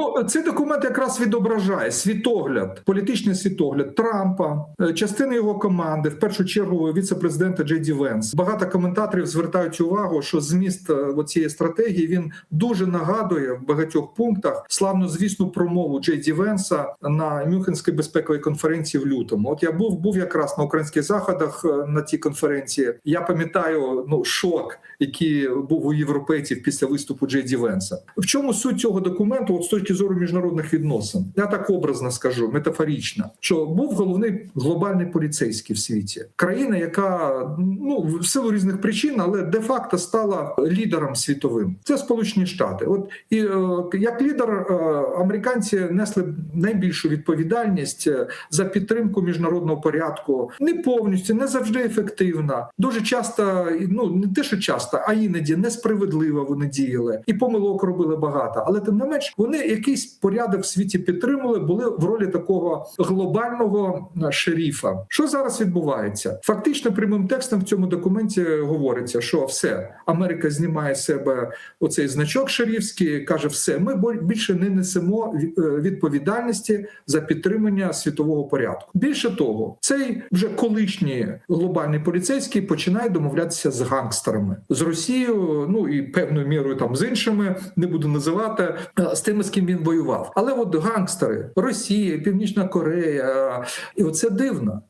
Ну, цей документ якраз відображає світогляд, політичний світогляд Трампа, е, частини його команди, в першу чергу віце-президента Джей Ді Венс. Багато коментаторів звертають увагу, що зміст е, цієї стратегії він дуже нагадує в багатьох пунктах славну звісну промову Джей Ді Венса на Мюнхенській безпековій конференції в лютому. От я був був якраз на українських заходах е, на тій конференції. Я пам'ятаю ну шок, який був у європейців після виступу Джей Ді Венса. В чому суть цього документу? От з точки зору міжнародних відносин, я так образно скажу, метафорично, що був головний глобальний поліцейський в світі, країна, яка ну в силу різних причин, але де-факто стала лідером світовим. Це Сполучені Штати. От і е, як лідер е, американці несли найбільшу відповідальність е, за підтримку міжнародного порядку, не повністю, не завжди ефективна. Дуже часто, ну не те, що часто, а іноді несправедливо вони діяли, і помилок робили багато. Але тим не менш, вони якийсь порядок в світі підтримували, були в ролі такого глобального е, шеріфа. Що зараз відбувається? Фактично, прямим текстом в цьому документі говориться, що все Америка знімає з себе оцей значок шерифський, каже, все, ми більше не несемо е, відповідальності за підтримання світового порядку. Більше того, цей вже колишній глобальний поліцейський починає домовлятися з гангстерами з Росією, ну і певною мірою там з іншими, не буду називати е, з тими, з ким він воював. Але от гангстери, Росія, Північна Корея, і оце дивно.